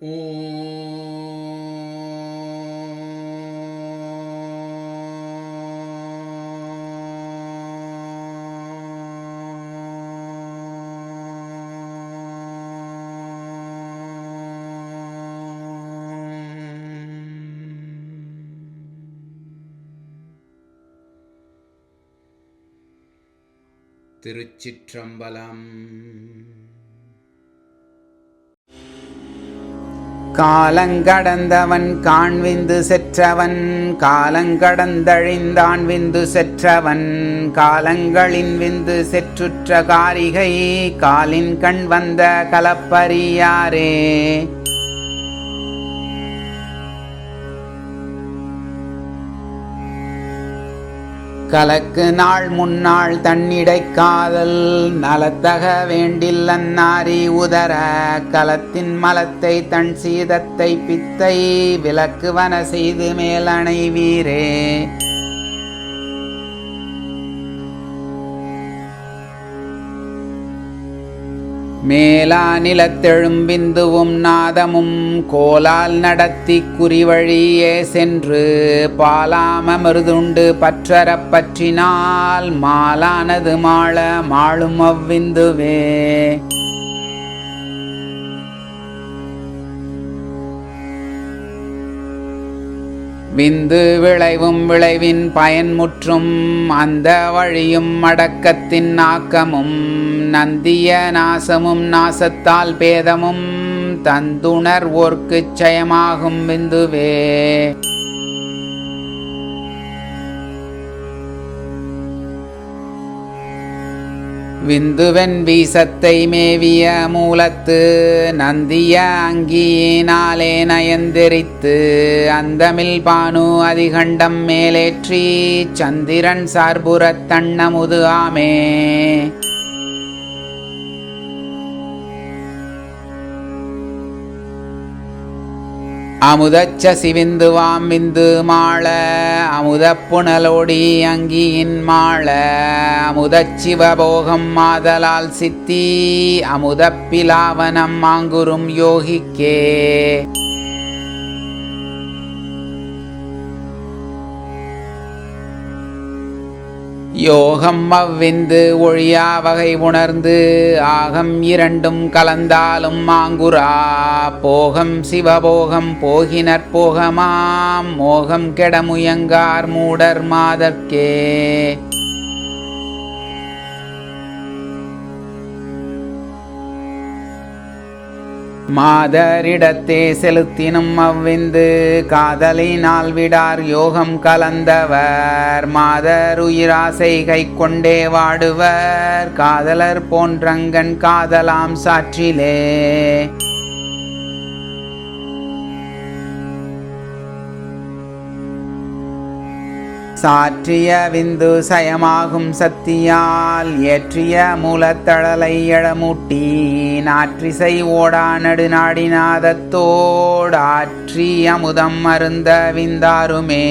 திருச்சிற்றம்பலம். காலங்கடந்தவன் காண்விந்து செற்றவன் காலங்கடந்தழிந்தான் விந்து செற்றவன் காலங்களின் விந்து செற்றுற்ற காரிகை காலின் கண் வந்த கலப்பரியாரே. கலக்கு நாள் முன்னாள் தன்னிடை காதல் நலத்தக வேண்டில்லன்னாரி உதர கலத்தின் மலத்தை தன் சீதத்தை பித்தை விலக்குவன செய்து மேலணை மேலா நிலத்தெழும்பிந்துவும் நாதமும் கோலால் நடத்தி குறிவழியே சென்று பாலாமருதுண்டு பற்றறப் பற்றினால் மாலானது மாள மாளும் அவ்விந்துவே. விந்து விளைவும் விளைவின் பயன்முற்றும் அந்த வழியும் அடக்கத்தின் ஆக்கமும் நந்திய நாசமும் நாசத்தால் பேதமும் தந்துணர் ஓர்க்குச் செயமாகும் விந்துவே. விந்துவன் வீசத்தை மேவிய மூலத்து நந்திய அங்கியினாலே நயந்தெரித்து அந்தமில் பானு அதிகண்டம் மேலேற்றி சந்திரன் சார்புறத் தன்னமுது ஆமே. அமுதச்ச சிவிந்துவாம் விந்து மாள அமுத புனலோடி அங்கியின் மாள அமுதச்சிவபோகம் மாதலால் சித்தி அமுதப்பிலாவனம் மாங்குறும் யோகிக்கே. யோகம் அவ்விந்து ஒழியா வகை உணர்ந்து ஆகம் இரண்டும் கலந்தாலும் மாங்குரா போகம் சிவபோகம் போகினர் போகமாம் மோகம் கெடமுயங்கார் மூடர் மாதர்க்கே மாதரிடத்தே செலுத்தினும் அவ்விந்து. காதலினால் விடார் யோகம் கலந்தவர். மாதர் உயிராசை கை கொண்டே வாடுவர். காதலர் போன்றங்கன் காதலாம் சாற்றிலே. சாற்றிய விந்து சயமாகும் சத்தியால் ஏற்றிய மூலத்தழலை எழமூட்டி நாற்றிசை ஓடா நடுநாடிநாதத்தோடாற்றி அமுதம் அருந்த விந்தாருமே.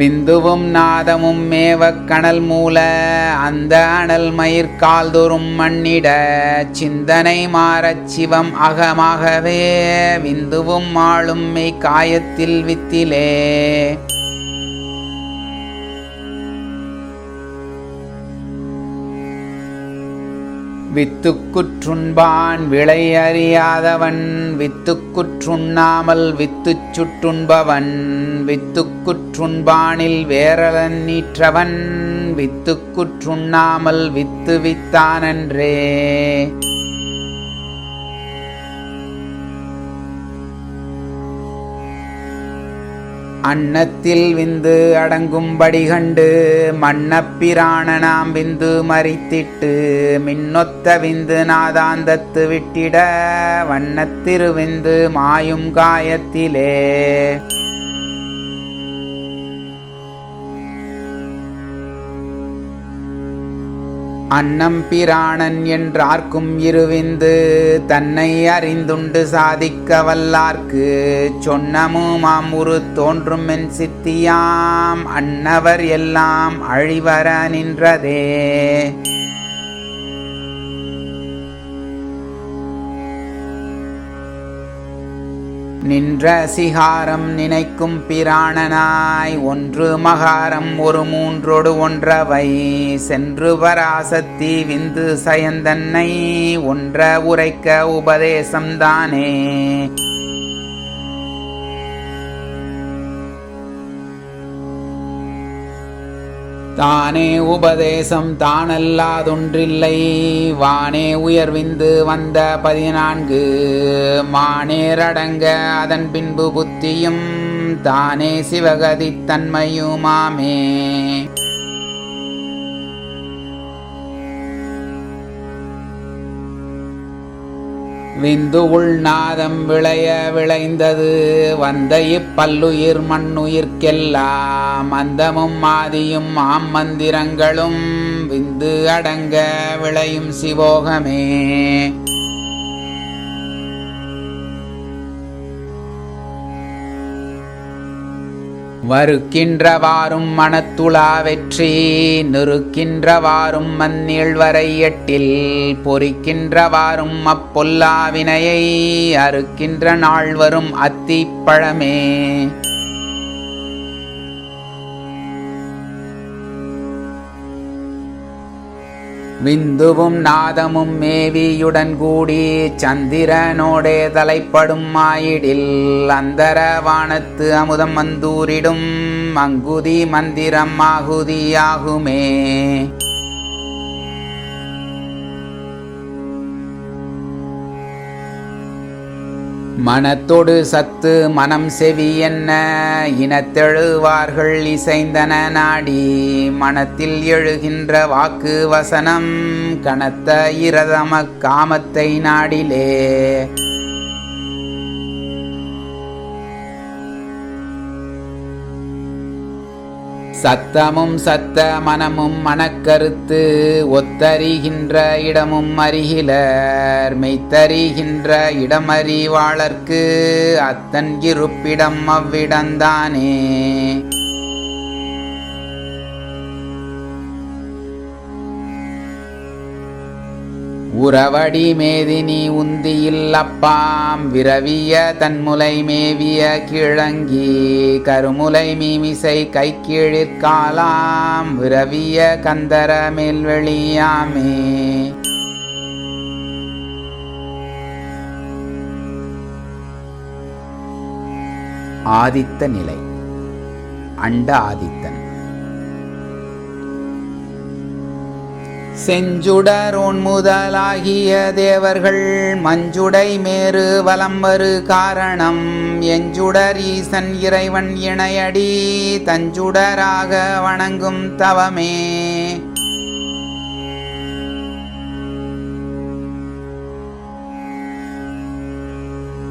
விந்துவும் நாதமும் மேவக் கணல் மூல அந்த அனல் மயிர்கால் தோறும் மண்ணிட சிந்தனை மாறச் சிவம் அகமாகவே விந்துவும் ஆளும் மெய் காயத்தில் வித்திலே. வித்துக்குற்றுண்பான் விளை அறியாதவன் வித்துக்குற்றுண்ணாமல் வித்துச் சுற்றுண்பவன் வித்துக்குற்றுண்பானில் வேரலன் நீற்றவன் வித்துக்குற்றுண்ணாமல் வித்து வித்தானன்றே அன்னத்தில் விந்து அடங்கும்படி கண்டு மன்னப்பிராணனாம் விந்து மறித்திட்டு மின்னொத்த விந்து நாதாந்தத்து விட்டிட வண்ணத்திருவிந்து மாயும் காயத்திலே. அன்னம் பிராணன் என்றார்க்கும் இருவிந்து தன்னை அறிந்துண்டு சாதிக்க வல்லார்க்கு. சொன்னமுமாம் உரு தோன்றும் என் சித்தியாம். அன்னவர் எல்லாம் அழிவர நின்றதே. நின்ற சிகாரம் நினைக்கும் பிராணனாய் ஒன்று மகாரம் ஒரு மூன்றோடு ஒன்றவை. சென்று வராசத்தி விந்து சயந்தன்னை ஒன்ற உரைக்க உபதேசம்தானே தானே உபதேசம் தானல்லாதொன்றில்லை. வானே உயர்விந்து வந்த பதினான்கு மானேரடங்க அதன் பின்பு புத்தியும் தானே சிவகதி தன்மையுமாமே. விந்து உள்நாதம் விளைய விளைந்தது. வந்த இப்பல்லுயிர் மண்ணுயிர்க்கெல்லாம் அந்தமும் மாதியும் ஆம் மந்திரங்களும் விந்து அடங்க விளையும் சிவோகமே. வருக்கின்றவாறும் மனத்துளா வெற்றி நிறுக்கின்றவாறும் மண்ணில் வரை எட்டில் பொறிக்கின்றவாறும் அப்பொல்லாவினையை அறுக்கின்ற நாள் வரும் அத்திப்பழமே. விந்துவும் நாதமும் மேவியுடன் கூடி சந்திரனோடே தலைப்படும் மாயிடில் அந்தர வானத்து அமுதம் வந்தூரிடும் அங்குதி மந்திரம் ஆகுதியாகுமே. மனத்தொடு சத்து மனம் செவி என்ன? இனத்தெழுவார்கள் இசைந்தன நாடி மனத்தில் எழுகின்ற வாக்கு வசனம் கனத்த இரதம காமத்தை நாடிலே. சத்தமும் சத்த மனமும் மனக்கருத்து ஒத்தறிகின்ற இடமும் அறிகிலர் மெய்த்தறிகின்ற இடமறிவாளர்க்கு அத்தன் இருப்பிடம் அவ்விடந்தானே. உறவடி மேதினி உந்தியில் அப்பாம். விரவிய தன்முலை மேவிய கிழங்கி கருமுலை மீமிசை கை கீழிற்காலாம் விரவிய கந்தர மேல்வெளியாமே. ஆதித்த நிலை. அண்ட ஆதித்தன். செஞ்சுடரோன் முதலாகிய தேவர்கள் மஞ்சுடை மேறு வலம்பரு காரணம். எஞ்சுடர் ஈசன் இறைவன் இணையடி தஞ்சுடராக வணங்கும் தவமே.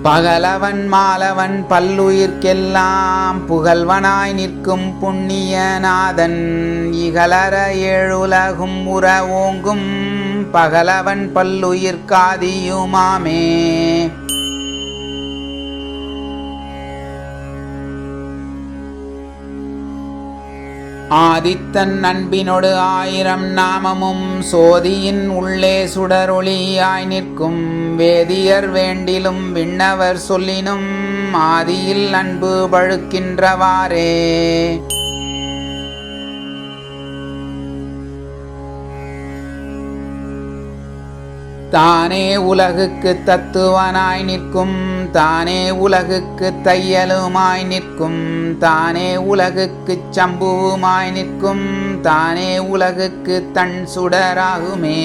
பகலவன் மாலவன் பல்லுயிர்க்கெல்லாம் புகழ்வனாய் நிற்கும் புண்ணியநாதன் இகலர ஏழுலகும் உற ஓங்கும் பகலவன் பல்லுயிர்காதியுமாமே ஆதித்தன் அன்பினொடு ஆயிரம் நாமமும் சோதியின் உள்ளே சுடரொளியாய் நிற்கும். வேதியர் வேண்டிலும் விண்ணவர் சொல்லினும் ஆதியில் அன்பு பழுக்கின்றவாறே. தானே உலகுக்கு தத்துவனாய் நிற்கும் தானே உலகுக்கு தையலுமாய் நிற்கும் தானே உலகுக்கு சம்புவுமாய் நிற்கும் தானே உலகுக்கு தன் சுடராகுமே.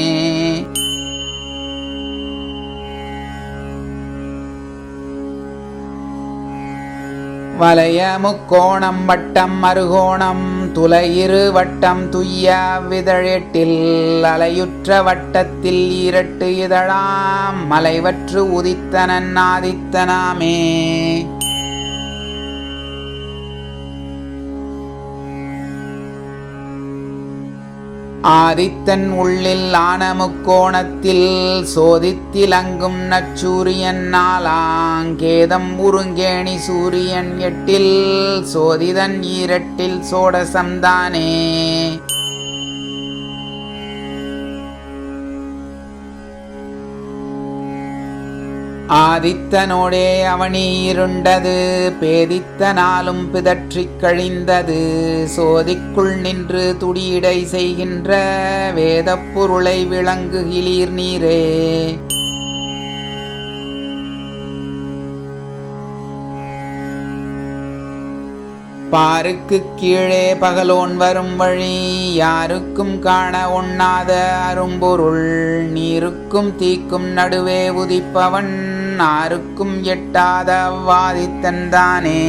வலய முக்கோணம் வட்டம் மறுகோணம் துளையிரு வட்டம் துய்யா விதழெட்டில் அலையுற்ற வட்டத்தில் ஈரட்டு இதழாம் மலைவற்று உதித்தனன் ஆதித்தனாமே. ஆதித்தன் உள்ளில் ஆன முக்கோணத்தில் சோதித்திலங்கும் நச்சூரியன் நாலாங்கேதம் உருங்கேணி சூரியன் எட்டில் சோதிதன் ஈரட்டில் சோடசம்தானே ஆதித்தனோடே அவனி இருண்டது பேதித்தனாலும் பிதற்றிக் கழிந்தது. சோதிக்குள் நின்று துடியடை செய்கின்ற வேதப் பொருளை விளங்குகிலீர் நீரே. பாருக்குக் கீழே பகலோன் வரும் வழி யாருக்கும் காண ஒண்ணாத அரும்பொருள். நீருக்கும் தீக்கும் நடுவே உதிப்பவன் ஆருக்கும் எட்டாத தானே.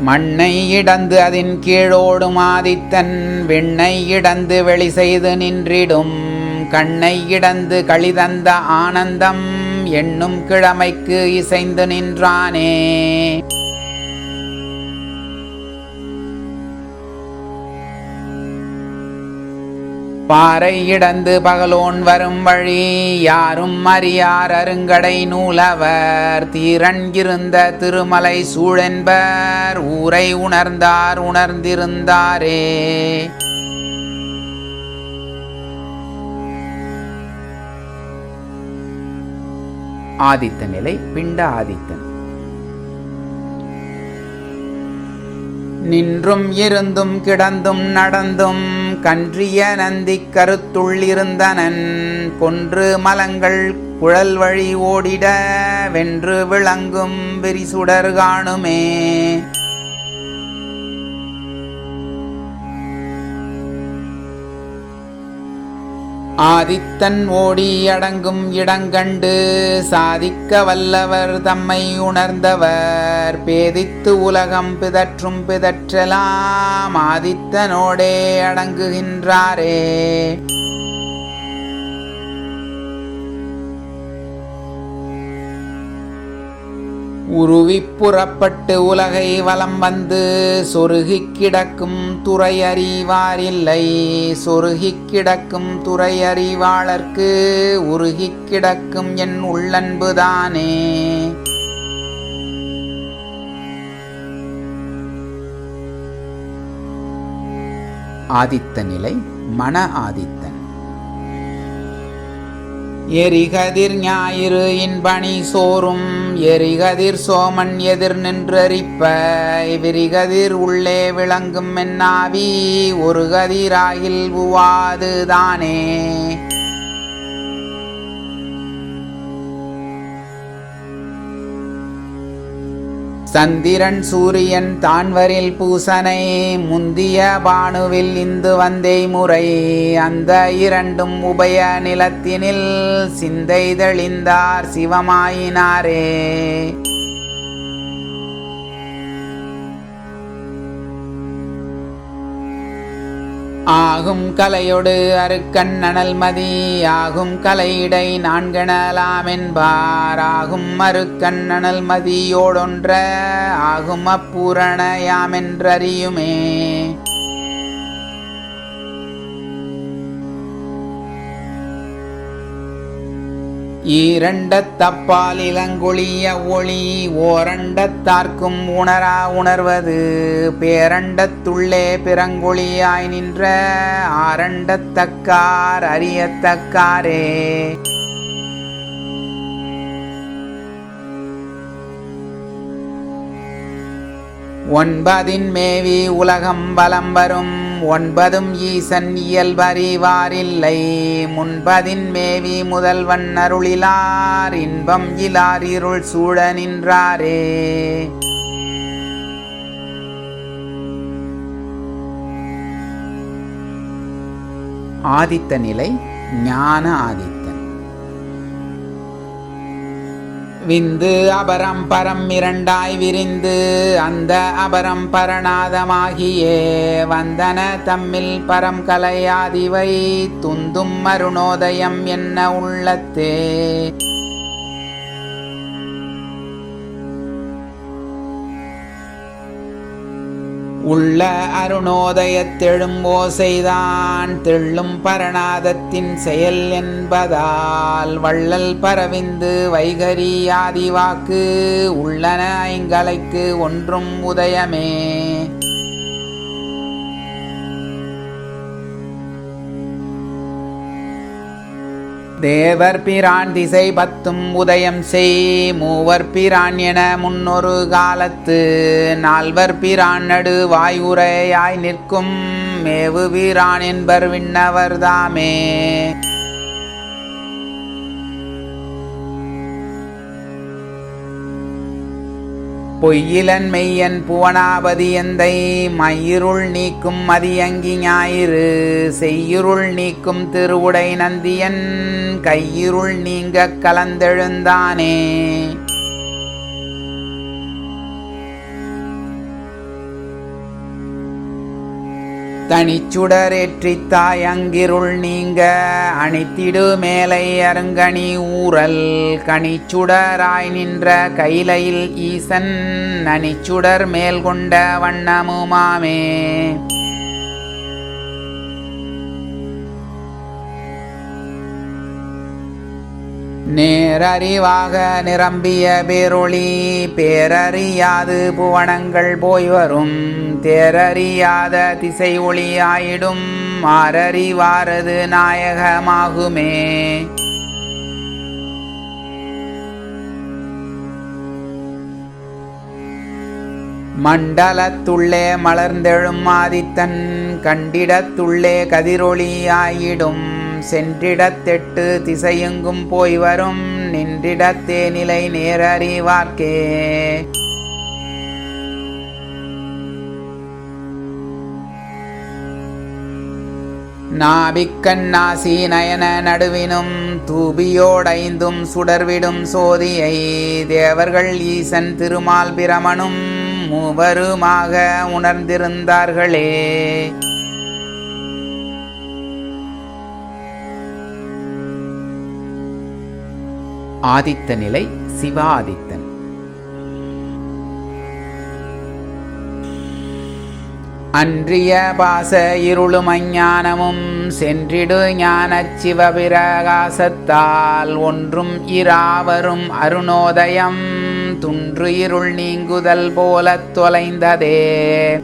மண்ணை இடந்து அதன் கீழோடும் ஆதித்தன் வெண்ணை இடந்து வெளி செய்து நின்றிடும். கண்ணை இடந்து களிதந்த ஆனந்தம் எண்ணும் கிழமைக்கு இசைந்து நின்றானே. பாறை இடந்து பகலோன் வரும் வழி யாரும் அறியார் அருங்கடை நூலவர். தீரன் இருந்த திருமலை சூழென்பர் ஊரை உணர்ந்தார் உணர்ந்திருந்தாரே. ஆதித்த நிலை பிண்ட ஆதித்தன். நின்றும் இருந்தும் கிடந்தும் நடந்தும் கன்றிய நந்தி கருத்துள்ளிருந்தனன் கொன்று மலங்கள் குழல் வழி ஓடிட வென்று விளங்கும் விரிசுடர் காணுமே. ஆதித்தன் ஓடி அடங்கும் இடங்கண்டு சாதிக்க வல்லவர் தம்மை உணர்ந்தவர். பேதித்து உலகம் பிதற்றும் பிதற்றலாம் ஆதித்தனோடே அடங்குகின்றாரே. உருவி புறப்பட்டு உலகை வலம் வந்து சொருகி கிடக்கும் துறை அறிவாரில்லை சொருகிக் கிடக்கும் துறை அறிவாளர்க்கு உருகிக் கிடக்கும் என் உள்ளன்புதானே ஆதித்த நிலை மன ஆதித்தன். எரிகதிர் ஞாயிறு இன்பணி சோறும் எரிகதிர் சோமன் எதிர் நின்றறிப்ப விரிகதிர் உள்ளே விளங்கும் என்னாவி ஒரு கதிராகில் உவாது தானே சந்திரன் சூரியன் தான்வரில் பூசனை முந்திய பானுவில் இந்து வந்தே முறை. அந்த இரண்டும் உபய நிலத்தினில் சிந்தை தெளிந்தார் சிவமாயினாரே. ஆகும் கலையொடு அருக்கண் அனல்மதி ஆகும் கலையிடை நான்கணலாமென்பார் ஆகும் அருக்கண் அனல்மதியோடொன்ற ஆகும் அப்பூரண ஈரண்ட தப்பால் இளங்கொழிய ஒளி ஓரண்டத்தார்க்கும் உணரா உணர்வது. பேரண்டத்துள்ளே பிறங்கொழியாய் நின்ற ஆரண்டத்தக்கார் அறியத்தக்காரே ஒன்பதின் மேவி உலகம் வலம் வரும். ஒன்பதும் ஈசன் இயல்பறிவாரில்லை. முன்பதின் மேவி முதல்வன் அருளிலார். இன்பம் இலார் இருள் சூழ நின்றாரே. ஆதித்த நிலை ஞான ஆதித்த விந்து அபரம் பரம் இரண்டாய் விரிந்து அந்த அபரம் பரநாதமாகியே. வந்தன தம்மில் பரம் கலையாதிவை துந்தும் அருணோதயம் என்ன உள்ளத்தே. உள்ள அருணோதயத்தெழும் ஓசைதான் தெள்ளும் பரணாதத்தின் செயல் என்பதால் வள்ளல் பரவிந்து வைகரி ஆதிவாக்கு உள்ளன ஐங்கலைக்கு ஒன்றும் உதயமே. தேவர் பிரான் திசை பத்தும் உதயம் செய். மூவர் பிரான் என முன்னொரு காலத்து. நால்வர் பிரான் நடு வாயுரையாய் நிற்கும். மேவு பிரான் என்பர் விண்ணவர் தாமே பொய்யிலன் மெய்யன் புவனாபதி எந்தை? மயிருள் நீக்கும் மதியங்கி ஞாயிறு செய்யிருள் நீக்கும் திருவுடை நந்தியன் கையிருள் நீங்க கலந்தெழுந்தானே? தனிச்சுடரேற்றித் தாயங்கிருள் நீங்க அணித்திடு மேலை அருங்கணி ஊரல் கனிச்சுடராய் நின்ற கைலையில் ஈசன் அணிச்சுடர் மேல் கொண்ட வண்ணமுமாமே. நேரறிவாக நிரம்பிய பேரொளி பேரறியாது புவனங்கள் போய் வரும். தேரறியாத திசை ஒளி ஆயிடும். நாயகமாகுமே. மண்டலத்துள்ளே மலர்ந்தெழும் ஆதித்தன் கண்டிடத்துள்ளே கதிரொளியாயிடும் சென்றிடத்தெட்டு திசையெங்கும் போய் வரும். நின்றிடத்தே நிலை நேரறிவார்க்கே. நாபிக்கண்ணாசி நயன நடுவினும் தூபியோடைந்தும் சுடர்விடும் சோதியை தேவர்கள் ஈசன் திருமால் பிரமனும் மூவருமாக உணர்ந்திருந்தார்களே. ஆதித்த நிலை சிவாதித்தன். அன்றிய பாச இருளும் அஞ்ஞானமும் சென்றிடு ஞானச் சிவபிரகாசத்தால் ஒன்றும் இராவரும் அருணோதயம். துன்று இருள் நீங்குதல் போல தொலைந்ததே.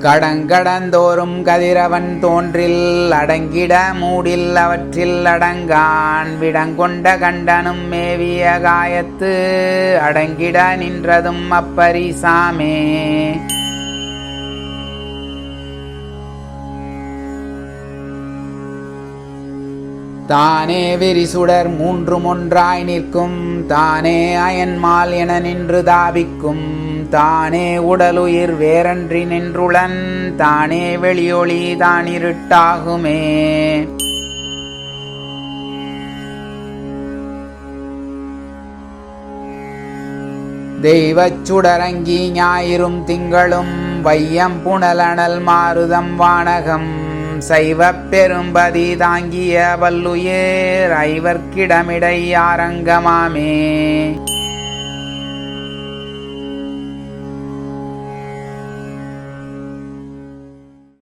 கடங்கடந்தோறும் கதிரவன் தோன்றில் அடங்கிட மூடில் அவற்றில் அடங்கான். விடங்கொண்ட கண்டனும் மேவிய காயத்து அடங்கிட நின்றதும் அப்பரிசாமே. தானே விரிசுடர் மூன்றும் ஒன்றாய் நிற்கும். தானே அயன்மால் என நின்று தாவிக்கும். தானே உடலுயிர் வேறன்றி நின்றுளன். தானே வெளியொளி தான் இருட்டாகுமே. தெய்வச் சுடரங்கி ஞாயிறும் திங்களும் வையம் புனலனல் மாருதம் வானகம். சைவப் பெரும்பதி தாங்கிய வல்லுயிர் ஐவர்க்கிடமிடை ஆரங்கமாமே